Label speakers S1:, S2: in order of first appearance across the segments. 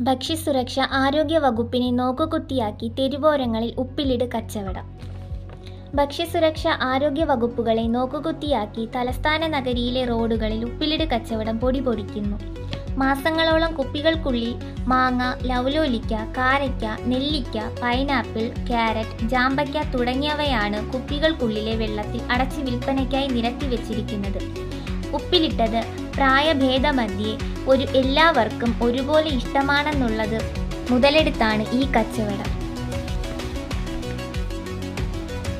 S1: ഭക്ഷ്യസുരക്ഷ ആരോഗ്യ വകുപ്പിനെ നോക്കുകുത്തിയാക്കി തെരുവോരങ്ങളിൽ ഉപ്പിലിട് കച്ചവടം. ഭക്ഷ്യസുരക്ഷ ആരോഗ്യ വകുപ്പുകളെ നോക്കുകുത്തിയാക്കി തലസ്ഥാന നഗരിയിലെ റോഡുകളിൽ ഉപ്പിലിട് കച്ചവടം പൊടിപൊടിക്കുന്നു. മാസങ്ങളോളം കുപ്പികൾക്കുള്ളിൽ മാങ്ങ ലവലോലിക്ക കാരയ്ക്ക നെല്ലിക്ക പൈനാപ്പിൾ ക്യാരറ്റ് ജാമ്പയ്ക്ക തുടങ്ങിയവയാണ് കുപ്പികൾക്കുള്ളിലെ വെള്ളത്തിൽ അടച്ച് വിൽപ്പനയ്ക്കായി നിരത്തി വെച്ചിരിക്കുന്നത്. ഉപ്പിലിട്ടത് പ്രായഭേദമധ്യേ ഒരു എല്ലാവർക്കും ഒരുപോലെ ഇഷ്ടമാണെന്നുള്ളത് മുതലെടുത്താണ് ഈ കച്ചവടം.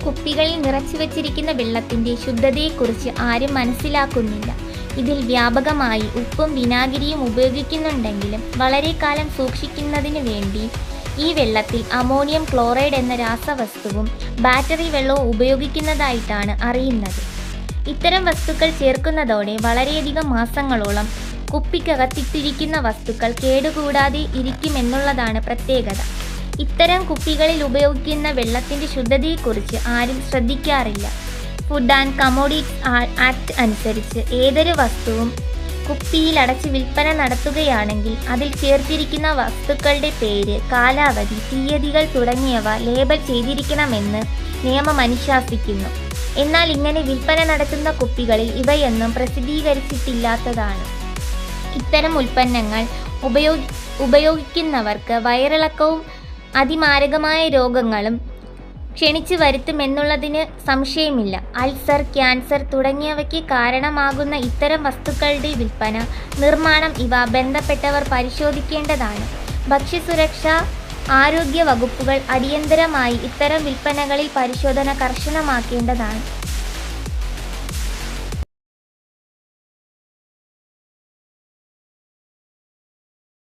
S1: കുപ്പികളിൽ നിറച്ചു വച്ചിരിക്കുന്ന വെള്ളത്തിന്റെ ശുദ്ധതയെക്കുറിച്ച് ആരും മനസ്സിലാക്കുന്നില്ല. ഇതിൽ വ്യാപകമായി ഉപ്പും വിനാഗിരിയും ഉപയോഗിക്കുന്നുണ്ടെങ്കിലും വളരെ കാലം സൂക്ഷിക്കുന്നതിന് വേണ്ടി ഈ വെള്ളത്തിൽ അമോണിയം ക്ലോറൈഡ് എന്ന രാസവസ്തുവും ബാറ്ററി വെള്ളവും ഉപയോഗിക്കുന്നതായിട്ടാണ് അറിയുന്നത്. ഇത്തരം വസ്തുക്കൾ ചേർക്കുന്നതോടെ വളരെയധികം മാസങ്ങളോളം കുപ്പിക്കകത്തിട്ടിരിക്കുന്ന വസ്തുക്കൾ കേടുകൂടാതെ ഇരിക്കുമെന്നുള്ളതാണ് പ്രത്യേകത. ഇത്തരം കുപ്പികളിൽ ഉപയോഗിക്കുന്ന വെള്ളത്തിന്റെ ശുദ്ധതയെക്കുറിച്ച് ആരും ശ്രദ്ധിക്കാറില്ല. ഫുഡ് ആൻഡ് കമോഡിറ്റി ആക്ട് അനുസരിച്ച് ഏതൊരു വസ്തുവും കുപ്പിയിൽ അടച്ച് വിൽപ്പന നടത്തുകയാണെങ്കിൽ അതിൽ ചേർത്തിരിക്കുന്ന വസ്തുക്കളുടെ പേര് കാലാവധി തീയതികൾ തുടങ്ങിയവ ലേബൽ ചെയ്തിരിക്കണമെന്ന് നിയമം അനുശാസിക്കുന്നു. എന്നാൽ ഇങ്ങനെ വിൽപ്പന നടത്തുന്ന കുപ്പികളിൽ ഇവയൊന്നും പ്രസിദ്ധീകരിച്ചിട്ടില്ലാത്തതാണ്. ഇത്തരം ഉൽപ്പന്നങ്ങൾ ഉപയോഗി ഉപയോഗിക്കുന്നവർക്ക് വയറിളക്കവും അതിമാരകമായ രോഗങ്ങളും ക്ഷണിച്ചു വരുത്തുമെന്നുള്ളതിന് സംശയമില്ല. അൾസർ ക്യാൻസർ തുടങ്ങിയവയ്ക്ക് കാരണമാകുന്ന ഇത്തരം വസ്തുക്കളുടെ വിൽപ്പന നിർമ്മാണം ഇവ ബന്ധപ്പെട്ടവർ പരിശോധിക്കേണ്ടതാണ്. ഭക്ഷ്യസുരക്ഷ ആരോഗ്യ വകുപ്പുകൾ അടിയന്തരമായി ഇത്തരം വിൽപ്പനകളിൽ പരിശോധന കർശനമാക്കേണ്ടതാണ്.